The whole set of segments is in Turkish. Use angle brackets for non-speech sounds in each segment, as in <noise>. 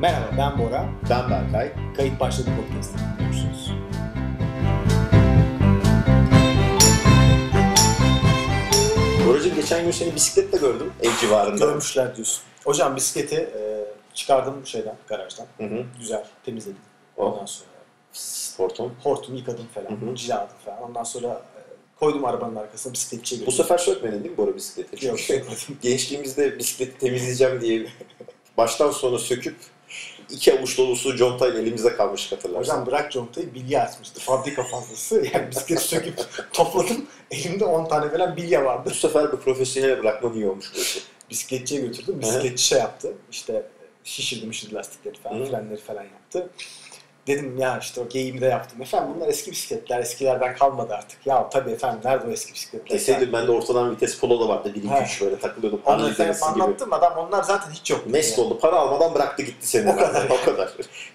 Merhaba ben Bora. Ben Berkay. Kayıt başladı podcast'ı dinliyorsunuz. Boracığım geçen gün seni bisikletle gördüm ev civarında. Görmüşler diyorsun. Hocam bisikleti e, çıkardım şeyden, garajdan. Hı hı. Güzel, temizledim. Oh. Ondan sonra Sportum. hortum yıkadım falan, Hı hı. cilaladım falan. Ondan sonra e, koydum arabanın arkasına bisikletçiye Bu götürdüm. sefer sökmedin değil mi Bora bisikleti? Yok, Çünkü sökmedim. <laughs> gençliğimizde bisikleti temizleyeceğim diye <laughs> baştan sona söküp iki avuç dolusu contayla elimize kalmış hatırlarsın. Hocam bırak contayı bilye açmıştı. Fabrika fazlası. <laughs> Yani bisikleti söküp topladım. Elimde 10 tane falan bilye vardı. Bu sefer bir profesyonel bırakman iyi olmuş bisikletçiye götürdüm. Bisikletçi şey yaptı. İşte şişirdi mişirdi lastikleri falan, Hı. frenleri falan yaptı. Dedim ya işte o geyiğimi de yaptım. Efendim bunlar eski bisikletler, eskilerden kalmadı artık. Ya tabii efendim nerede o eski bisikletler? Deseydim ben de ortadan vites polo da vardı. 1 2 Ha. 3 böyle takılıyordum. Onu efendim denesi gibi. anlattım adam onlar zaten hiç yok. Mest Yani. oldu. Para almadan bıraktı gitti seni. O kadar. <laughs> o kadar.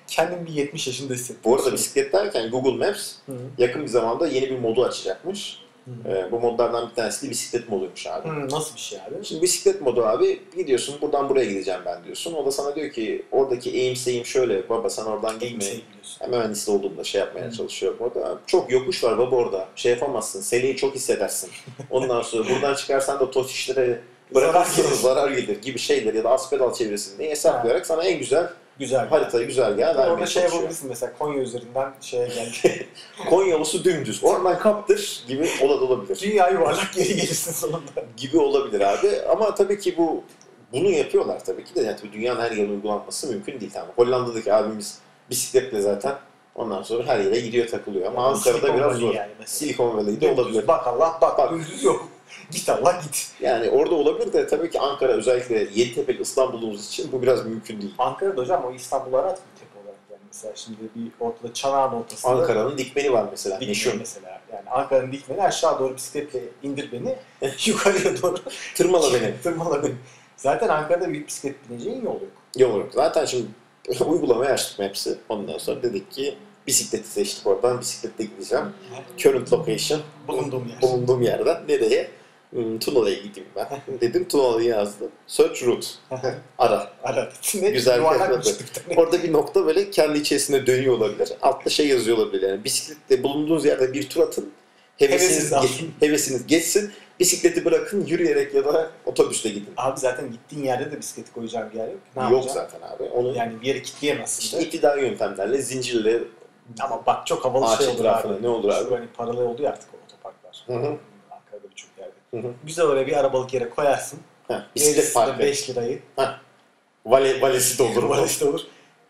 Kendim bir 70 yaşında hissettim. Bu arada bisiklet derken Google Maps Hı. yakın bir zamanda yeni bir modu açacakmış. Ee, bu modlardan bir tanesi de bisiklet moduymuş abi. Hı, nasıl bir şey abi? Şimdi bisiklet modu abi gidiyorsun buradan buraya gideceğim ben diyorsun. O da sana diyor ki oradaki eğim seyim şöyle baba sen oradan gitme. şey biliyorsun. Hem mühendis olduğumda şey yapmaya Hı. çalışıyor orada. Çok yokuş var baba orada. Şey yapamazsın. Seleyi çok hissedersin. <laughs> Ondan sonra buradan çıkarsan da toz işlere bırakırsın zarar gelir gibi şeyler ya da aspedal çevirirsin diye hesaplayarak sana en güzel Güzel. haritayı güzergahı Orada vermeye şey çalışıyor. yapabilirsin mesela Konya üzerinden şeye gel. <laughs> Konya yolusu dümdüz. Oradan kaptır gibi ola da olabilir. Dünya yuvarlak geri gelirsin sonunda. gibi olabilir abi. Ama tabii ki bu bunu yapıyorlar tabii ki de. Yani tabii dünyanın her yerine uygulanması mümkün değil tamam. Hollanda'daki abimiz bisikletle zaten ondan sonra her yere gidiyor takılıyor. Ama Ankara'da Silikon biraz zor. Yani mesela. Silikon Valley'de olabilir. Bak Allah bak, Bak. yok. <laughs> git Allah git. Yani orada olabilir de tabii ki Ankara özellikle Yeditepe İstanbul'umuz için bu biraz mümkün değil. Ankara'da hocam o İstanbul'u aratmıyor tepe olarak yani mesela şimdi bir ortada çanağın ortasında Ankara'nın dikmeni var mesela. dikmeni Meşhur. mesela. Yani Ankara'nın dikmeni aşağı doğru bisikletle indir beni, <laughs> yukarıya doğru Tırmala <laughs> beni. tırmala beni. Zaten Ankara'da büyük bisiklet bineceğin yol yok. Yol yok. Zaten şimdi uygulamaya açtık hepsi. Ondan sonra dedik ki bisikleti seçtik oradan. Bisikletle gideceğim. Current location. Bulunduğum yer. bulunduğum yerden nereye? Hmm, Tunalı'ya gideyim ben. <laughs> Dedim Tunalı'yı yazdım. Search route. <laughs> Ara. Ara. Ne Güzel bir. Orada bir nokta böyle kendi içerisinde dönüyor olabilir. Altta şey yazıyor olabilir yani. Bisikletle bulunduğunuz yerde bir tur atın. Hevesiniz, Hevesiniz ge- hevesiniz geçsin. Bisikleti bırakın yürüyerek ya da otobüsle gidin. Abi zaten gittiğin yerde de bisikleti koyacağın bir yer yok. Ne Yok yapacaksın? zaten abi. Onu Yani bir yere kilitleyemezsin işte de. iktidai yöntemlerle, zincirle Ama bak çok havalı şey olur abi. ne olur abi? Şu hani paralı oldu ya artık o otoparklar. Hı hı. Hı hı. Güzel oraya bir arabalık yere koyarsın. Heh, bisiklet parkı. 5 lirayı. Vale, valesi de olur. Var işte olur.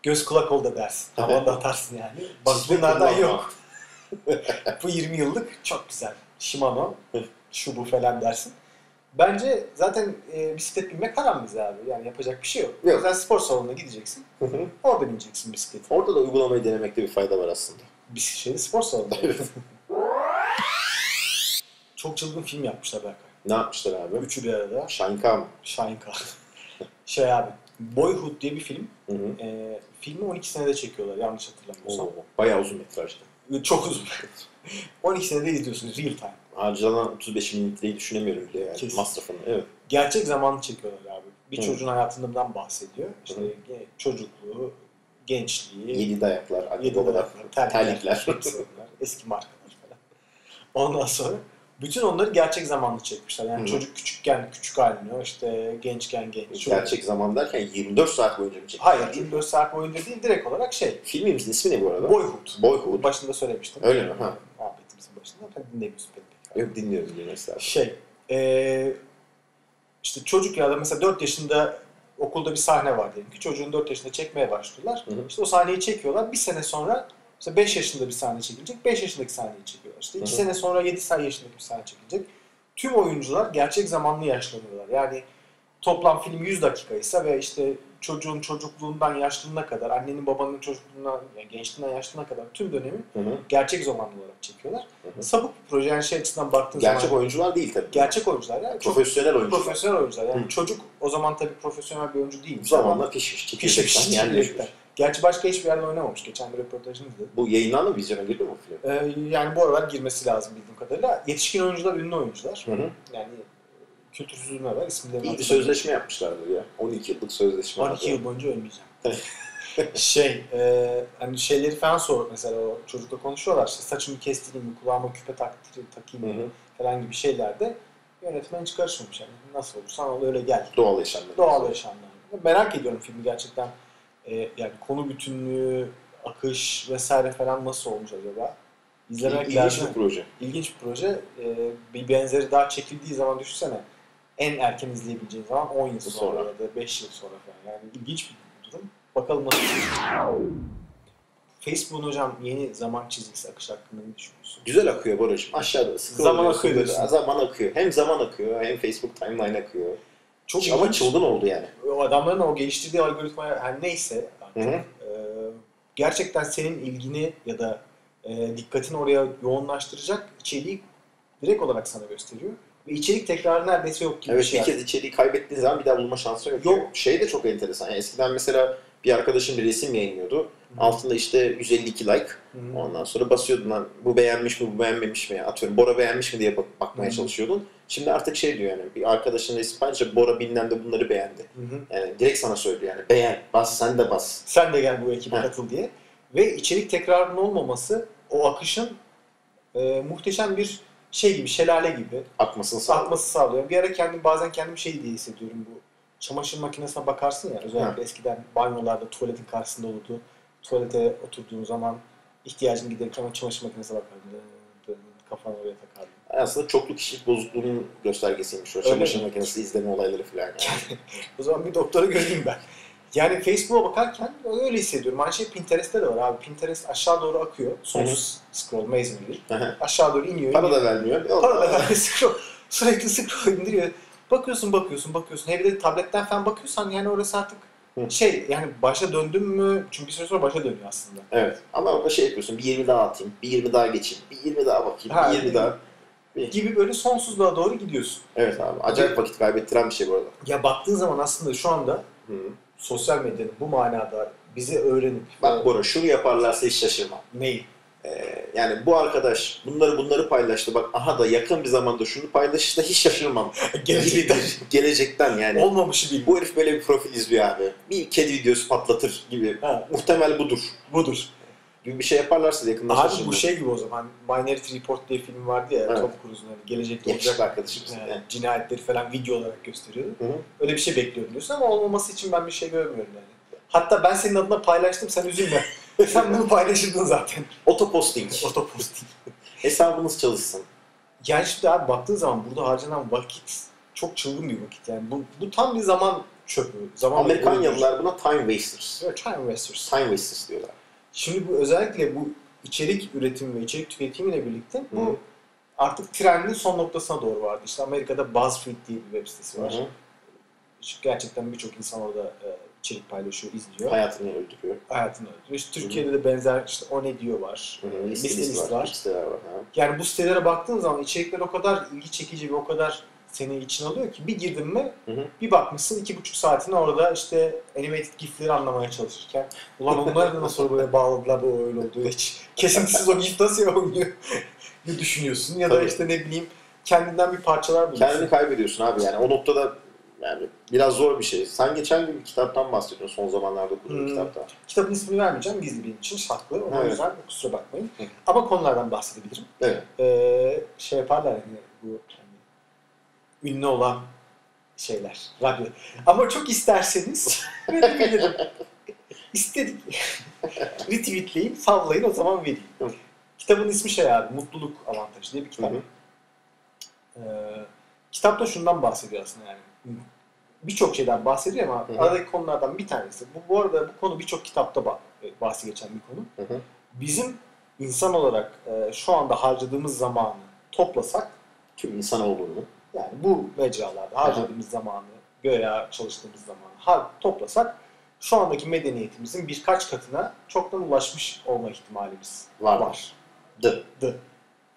Göz kulak ol da dersin. Havada da atarsın yani. Bak Bisiklet bunlardan yok. <laughs> bu 20 yıllık çok güzel. Shimano, şu bu falan dersin. Bence zaten e, bisiklet binmek haram bize abi. Yani yapacak bir şey yok. Yok. Yüzden spor salonuna gideceksin. Hı hı. Orada bineceksin bisikleti. Orada da uygulamayı denemekte bir fayda var aslında. Bir şeyde spor salonu. Çok çılgın film yapmışlar Berkay. Ne yapmışlar abi? Üçü bir arada. Şanka mı? Şahin Kar. <laughs> şey abi. Boyhood diye bir film. Hı hı. E, filmi 12 senede çekiyorlar yanlış hatırlamıyorsam. Oo, bayağı uzun metrajlı. Çok uzun. <laughs> 12 senede izliyorsunuz real time. Harcanan 35 mililitreyi düşünemiyorum bile yani Kesin. masrafını. Evet. Gerçek zamanlı çekiyorlar abi. Bir Hı. çocuğun hayatından bahsediyor. İşte Hı. çocukluğu, gençliği, Yedi dayaklar, anne yedi babalar, dayaklar, terlikler. onlar, <laughs> eski markalar falan. Ondan sonra bütün onları gerçek zamanlı çekmişler. Yani Hı. çocuk küçükken küçük halini, işte gençken genç. Gerçek zaman derken 24 saat boyunca mı çekti? Hayır, 24 saat boyunca değil, direkt olarak şey, Filmimizin ismi ne bu arada? Boyhood. Boyhood. Başında söylemiştim. Öyle mi? Ha. Muhabbetimizin başında. Ben dinlemiyorsun pek. Yok dinliyorum dinliyorum mesela. Şey, eee işte çocuk ya da mesela 4 yaşında okulda bir sahne var diyelim ki çocuğun 4 yaşında çekmeye başlıyorlar. Hı hı. İşte o sahneyi çekiyorlar. Bir sene sonra mesela 5 yaşında bir sahne çekilecek. 5 yaşındaki sahneyi çekiyorlar. İşte 2 Hı hı. sene sonra 7 yaşındaki bir sahne çekilecek. Tüm oyuncular gerçek zamanlı yaşlanıyorlar. Yani toplam film 100 dakikaysa ve işte çocuğun çocukluğundan yaşlılığına kadar, annenin babanın çocukluğundan, yani gençliğinden yaşlılığına kadar tüm dönemi Hı hı. gerçek zamanlı olarak çekiyorlar. Hı hı. Sapık bir proje yani şey açısından baktığın Gerçek zaman oyuncular değil tabii. gerçek oyuncular yani çok Profesyonel oyuncular. profesyonel oyuncular. Yani Hı. çocuk o zaman tabii profesyonel bir oyuncu değil. Zamanla pişmiş, pişmiş, yerleşmiş. Gerçi başka hiçbir yerde oynamamış. Geçen bir röportajını izledim. Bu yayınlandı mı? Vizyona girdi mi bu film? Ee, yani bu aralar girmesi lazım bildiğim kadarıyla. Yetişkin oyuncular, ünlü oyuncular. Hı hı. Yani kültürsüzlüğüne var. İsimlerini İyi bir sözleşme yapmışlardır ya. 12 yıllık sözleşme. 12 yıl boyunca oynayacağım. <laughs> şey, e, hani şeyleri falan sor mesela o çocukla konuşuyorlar işte saçımı kestireyim mi, kulağıma küpe taktırayım, takayım mı falan gibi şeylerde yönetmen hiç karışmamış yani. Nasıl olursan ol öyle gel. Doğal yaşamlar. Doğal yaşamlar. Merak ediyorum filmi gerçekten. E, yani konu bütünlüğü, akış vesaire falan nasıl olmuş acaba? İzlemek İlginç lazım. bir proje. İlginç bir proje. E, bir benzeri daha çekildiği zaman düşünsene. En erken izleyebileceğin zaman 10 yıl sonra, Sonra. ya da 5 yıl sonra falan. Yani ilginç bir durum. Bakalım nasıl. Facebook'un hocam yeni zaman çizgisi akış hakkında ne düşünüyorsun? Güzel akıyor Barış. Aşağıda scroll Zaman akıyor. Zaman akıyor. Hem zaman akıyor hem Facebook timeline akıyor. Çok Ama çılgın oldu yani. O adamların o geliştirdiği algoritma her neyse artık, Hı hı. e, gerçekten senin ilgini ya da e, dikkatini oraya yoğunlaştıracak içeriği direkt olarak sana gösteriyor. Ve içerik tekrarı neredeyse yok gibi Evet bir şey. bir kez içeriği kaybettiğin zaman bir daha bulma şansı yok. Yok. Şey de çok enteresan. Yani eskiden mesela bir arkadaşım bir resim yayınlıyordu. Altında işte 152 like. Hı hı. Ondan sonra basıyordun lan bu beğenmiş mi bu beğenmemiş mi? Atıyorum Bora beğenmiş mi diye bak- bakmaya Hı. çalışıyordun. Şimdi artık şey diyor yani bir arkadaşın resmi paylaşınca Bora bilmem de bunları beğendi. Yani direkt sana söylüyor yani beğen bas sen de bas. Sen de gel bu ekibe Heh. katıl diye. Ve içerik tekrarının olmaması o akışın e, muhteşem bir şey gibi, şelale gibi Akmasını sağlıyor. akması sağlıyor. Bir ara kendim bazen kendim şey diye hissediyorum bu çamaşır makinesine bakarsın ya özellikle eskiden banyolarda tuvaletin karşısında olurdu. Tuvalete oturduğun zaman ihtiyacın giderirken o çamaşır makinesine bakardın. Dın dın, Kafanı oraya takardın. Aslında çoklu kişilik bozukluğunun göstergesiymiş o Öyle çamaşır mi? makinesi izleme olayları falan. Yani. <laughs> O zaman bir doktora göreyim ben. Yani Facebook'a bakarken öyle hissediyorum. Aynı şey Pinterest'te de var abi. Pinterest aşağı doğru akıyor. Sonsuz scroll, masonry. Aşağı doğru iniyor. Para da vermiyor. Para da vermiyor. <laughs> scroll. Sürekli scroll indiriyor. Bakıyorsun bakıyorsun bakıyorsun. Hem de tabletten falan bakıyorsan yani orası artık Hı. şey yani başa döndün mü? Çünkü bir süre sonra başa dönüyor aslında. Evet. Ama orada şey yapıyorsun. Bir 20 daha atayım. Bir 20 daha geçeyim. Bir 20 daha bakayım. Ha, bir 20 daha. Gibi böyle sonsuzluğa doğru gidiyorsun. Evet abi. Acayip vakit kaybettiren bir şey bu arada. Ya baktığın zaman aslında şu anda Hı. sosyal medyanın bu manada bizi öğrenip Bak Bora şunu yaparlarsa hiç şaşırmam. neyi? Ee, yani bu arkadaş bunları bunları paylaştı. Bak aha da yakın bir zamanda şunu paylaşırsa hiç şaşırmam. <laughs> Gelecekten. Gelecekten yani. Olmamışı bil. Bu herif böyle bir profil izliyor abi. Bir kedi videosu patlatır gibi. Ha, Muhtemel budur. budur. Gibi bir şey yaparlarsa da yakında Abi şaşırmam. bu şey gibi o zaman Minority Report diye film vardı ya Evet. Tom Cruise'un hani gelecekte olacak arkadaşımız. e, Yani. cinayetleri falan video olarak gösteriyordu. Hı hı. Öyle bir şey bekliyorum diyorsun ama olmaması için ben bir şey görmüyorum yani. Hatta ben senin adına paylaştım sen üzülme. Sen bunu paylaşırdın zaten. Otoposting. Otoposting. Hesabınız çalışsın. Yani şimdi abi baktığın zaman burada harcanan vakit çok çılgın bir vakit yani. Bu, bu tam bir zaman çöpü. Zaman Amerikan öldürücü. yalılar buna time wasters. Evet, time wasters. Time wasters diyorlar. Şimdi bu özellikle bu içerik üretimi ve içerik tüketimiyle birlikte bu artık trendin son noktasına doğru vardı. İşte Amerika'da BuzzFeed diye bir web sitesi var. Çünkü gerçekten birçok insan orada e, içerik paylaşıyor, izliyor. Hayatını öldürüyor. Hayatını öldürüyor. İşte Türkiye'de de benzer işte o ne diyor var. Hı hı. E, Liste Liste var. Listeler var. Ha. Yani bu sitelere baktığın zaman içerikler o kadar ilgi çekici ve o kadar seni içine alıyor ki bir girdin mi Hı hı. bir bakmışsın iki buçuk saatini orada işte animated gifleri anlamaya çalışırken ulan onlar da nasıl böyle bağladılar o öyle oldu hiç kesintisiz o gif nasıl oynuyor diye <laughs> düşünüyorsun ya da Tabii. işte ne bileyim kendinden bir parçalar buluyorsun. Kendini kaybediyorsun abi yani. O noktada yani biraz zor bir şey. Sen geçen gün bir kitaptan bahsediyorsun son zamanlarda okuduğun Hmm. kitaptan. Kitabın ismini vermeyeceğim gizli benim için saklı o Evet. yüzden kusura bakmayın. Hı. Ama konulardan bahsedebilirim. Evet. Ee, şey yaparlar hani bu hani, ünlü olan şeyler, radyo. Ama çok isterseniz <laughs> verebilirim. İstedik. <laughs> Retweetleyin, sallayın o zaman vereyim. Hı. Kitabın ismi şey abi, Mutluluk Avantajı diye bir kitap. Hı hı. Ee, kitapta şundan bahsediyor aslında yani. Birçok şeyden bahsediyor ama Hı hı. aradaki konulardan bir tanesi. Bu, bu arada bu konu birçok kitapta bah- bahsi geçen bir konu. Hı hı. Bizim insan olarak e, şu anda harcadığımız zamanı toplasak Tüm insanoğlunu. yani bu mecralarda harcadığımız zamanı, göğe çalıştığımız zamanı har- toplasak şu andaki medeniyetimizin birkaç katına çoktan ulaşmış olma ihtimalimiz Var. var. Dı.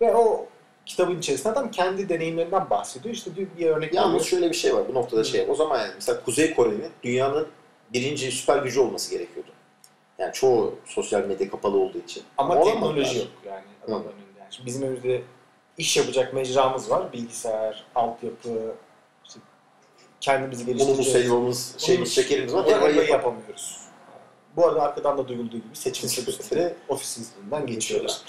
Ve o kitabın içerisinde adam kendi deneyimlerinden bahsediyor. İşte bir, bir örnek Yalnız veriyor. şöyle bir şey var. Bu noktada şey. O zaman yani mesela Kuzey Kore'nin dünyanın birinci süper gücü olması gerekiyordu. Yani çoğu sosyal medya kapalı olduğu için. Ama Olamadılar. teknoloji yok yani adamların önünde. Yani şimdi bizim önümüzde iş yapacak mecramız var. Bilgisayar, altyapı, işte kendimizi geliştireceğiz. helvamız, şeyimiz, Unumuz- şekerimiz var. Helvayı yapalım. yapamıyoruz. Bu arada arkadan da duyulduğu gibi seçim otobüsleri ofis hizmetinden geçiyorlar.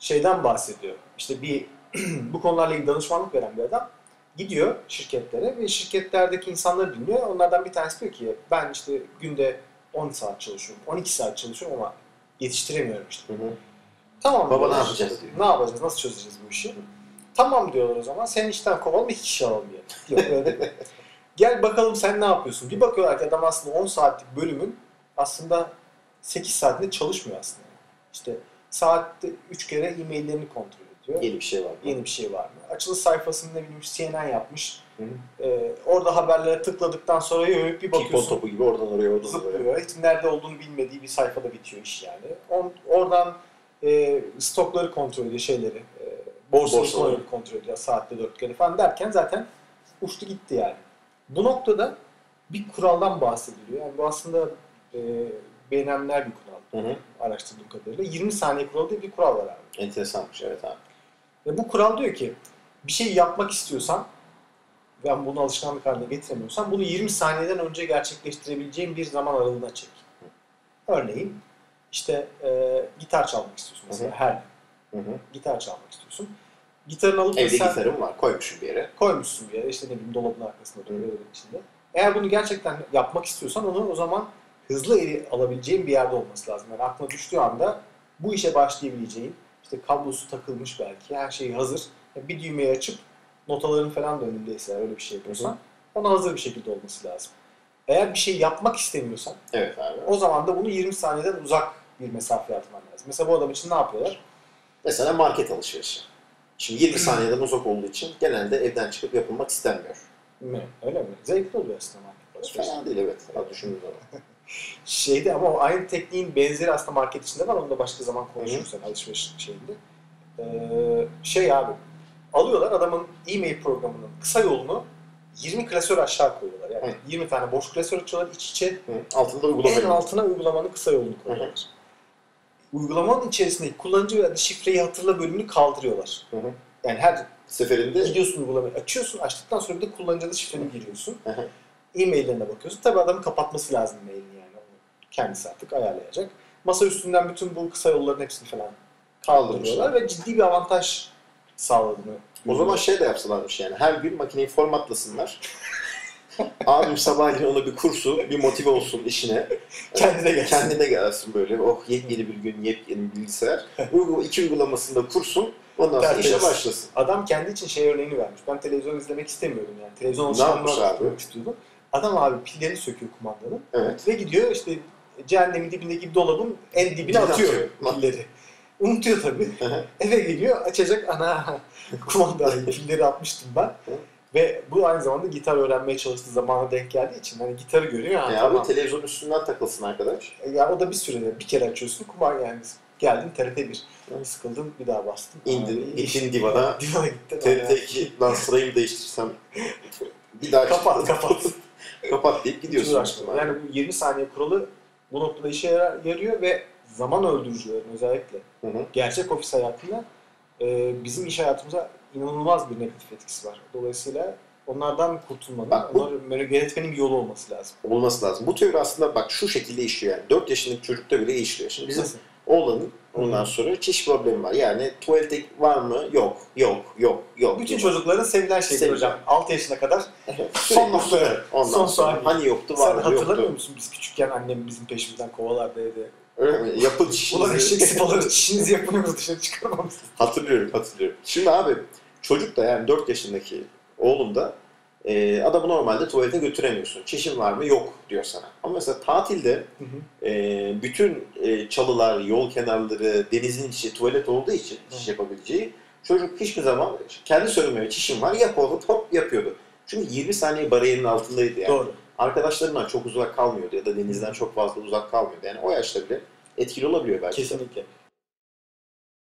Şeyden bahsediyor. İşte bir <clears throat> bu konularla ilgili danışmanlık veren bir adam gidiyor şirketlere ve şirketlerdeki insanları dinliyor. Onlardan bir tanesi diyor ki ben işte günde 10 saat çalışıyorum, 12 saat çalışıyorum ama yetiştiremiyorum işte. Hı hı. Tamam Baba ne yapacağız diyor. Ne yapacağız, nasıl çözeceğiz bu işi? Tamam diyorlar o zaman. Sen işten kovalım, iki kişi alalım diye. Yok öyle değil. <laughs> Gel bakalım sen ne yapıyorsun? Bir bakıyorlar ki adam aslında 10 saatlik bölümün aslında 8 saatinde çalışmıyor aslında. İşte saatte 3 kere e-maillerini kontrol ediyor. Yeni bir şey var. Yeni bir şey var mı? Açılış sayfasını ne bileyim CNN yapmış. Hı. Ee, orada haberlere tıkladıktan sonra yürüyüp bir bakıyorsun. topu gibi oradan oraya oradan oraya. Zıplıyor. Hiç nerede olduğunu bilmediği bir sayfada bitiyor iş yani. On, oradan e, stokları kontrol ediyor, şeyleri. E, borsayı Borsaları. kontrol, ediyor saatte dört kere falan derken zaten uçtu gitti yani. Bu noktada bir kuraldan bahsediliyor. Yani bu aslında e, beğenilenler bir kural. Hı hı. Araştırdığım kadarıyla. 20 saniye kuralı diye bir kural var abi. Enteresanmış evet abi. Ve bu kural diyor ki bir şey yapmak istiyorsan ben bunu alışkanlık haline getiremiyorsan bunu 20 saniyeden önce gerçekleştirebileceğin bir zaman aralığına çek. Örneğin işte e, gitar çalmak istiyorsun mesela Hı hı. her gün. Hı hı. Gitar çalmak istiyorsun. Gitarını alıp Evde mesela gitarım var. Koymuşum bir yere. koymuşsun bir yere işte ne bileyim dolabın arkasında duruyor içinde. Eğer bunu gerçekten yapmak istiyorsan onu o zaman hızlı eli alabileceğin bir yerde olması lazım. Yani aklına düştüğü anda bu işe başlayabileceğin, işte kablosu takılmış belki, her şey hazır. Yani bir düğmeyi açıp notaların falan da önündeyse öyle bir şey yapıyorsan ona hazır bir şekilde olması lazım. Eğer bir şey yapmak istemiyorsan Evet abi. o zaman da bunu 20 saniyeden uzak bir mesafeye atman lazım. Mesela bu adam için ne yapıyorlar? Mesela market alışverişi. Şimdi 20 <clears throat> saniyeden uzak olduğu için genelde evden çıkıp yapılmak istenmiyor. Mi? Öyle mi? Zevkli oluyor aslında market alışverişi. Fena değil evet. Ya düşündüğün zaman. <laughs> Şeyde ama o aynı tekniğin benzeri aslında market içinde var. Onu da başka zaman konuşuruz sen alışveriş şeyinde. Ee, şey abi alıyorlar adamın e-mail programının kısa yolunu 20 klasör aşağı koyuyorlar. Yani Hı. 20 tane boş klasör açıyorlar iç içe. Hı. Altında En uygulama. altına uygulamanın kısa yolunu koyuyorlar. Uygulamanın içerisindeki kullanıcı ve şifreyi hatırla bölümünü kaldırıyorlar. Hı hı. Yani her Seferinde gidiyorsun uygulamayı açıyorsun, açtıktan sonra bir de kullanıcı adı şifreni giriyorsun. Hı hı. E-maillerine bakıyorsun. Tabii adamın kapatması lazım mailini yani. Kendisi artık ayarlayacak. Masa üstünden bütün bu kısa yolların hepsini falan kaldırıyorlar ve ciddi bir avantaj sağladığını. o zaman şey de yapsalarmış yani. Her gün makineyi formatlasınlar. <laughs> Abim sabahleyin ona bir kursu, bir motive olsun işine. Kendine gelsin. Kendine gelsin böyle. Oh yepyeni bir gün, yepyeni bilgisayar. Uygula, iki uygulamasında kursun. Ondan sonra işe başlasın. Adam kendi için şey örneğini vermiş. Ben televizyon izlemek istemiyordum yani. Televizyon alışkanlığı istiyordum. Adam abi pillerini söküyor kumandanın Evet. ve gidiyor işte cehennemin dibindeki dolabın en dibine atıyor, pilleri. Unutuyor tabii. Eve geliyor açacak ana kumandayı <laughs> pilleri atmıştım ben. Ve bu aynı zamanda gitar öğrenmeye çalıştığı zamana denk geldiği için hani gitarı görüyor. Ha, Ya tamam. abi televizyon üstünden takılsın arkadaş. Ya o da bir sürede bir kere açıyorsun kumar yani geldin TRT 1. Sıkıldın bir daha bastın. İndin, gittin divana. <laughs> Divana gittin. TRT 2 lan sırayı değiştirsem <laughs> bir daha Kapat kapat. kapat deyip gidiyorsun. Yani bu 20 saniye kuralı bu noktada işe yarıyor ve zaman öldürücülerin özellikle Hı hı. gerçek ofis hayatında e, bizim iş hayatımıza inanılmaz bir negatif etkisi var. Dolayısıyla onlardan kurtulmanın, Bak bu- onları yönetmenin bir yolu olması lazım. Olması lazım. Bu teori aslında bak şu şekilde işliyor yani. 4 yaşındaki çocukta bile işliyor. Şimdi bizim Nasıl? oğlanın ondan sonra çiş problemi var. Yani tuvalete var mı? Yok. Yok. Yok. Yok. Bütün çocukların sevilen şeydir Sevilen. hocam. 6 yaşına kadar son nokta. sürer. Ondan Son sonra saniye. hani yoktu Sen var mı hatırlamıyor yoktu. musun biz küçükken annem bizim peşimizden kovalardı evde. Öyle mi? Yapın. Ulan eşek sıpaları çişinizi yapın yoksa dışarı çıkarmamız. Hatırlıyorum, hatırlıyorum. Şimdi abi çocuk da yani 4 yaşındaki oğlum da e, adamı normalde tuvalete götüremiyorsun. Çişin var mı? Yok diyor sana. Ama mesela tatilde Hı hı. e, bütün e, çalılar, yol kenarları, denizin içi tuvalet olduğu için çiş yapabileceği çocuk hiçbir zaman kendi söylemiyor çişim var yap oğlum hop yapıyordu. Çünkü 20 saniye bariyerinin altındaydı yani. Doğru. Arkadaşlarından çok uzak kalmıyordu ya da denizden çok fazla uzak kalmıyordu. Yani o yaşta bile etkili olabiliyor belki. de. Kesinlikle.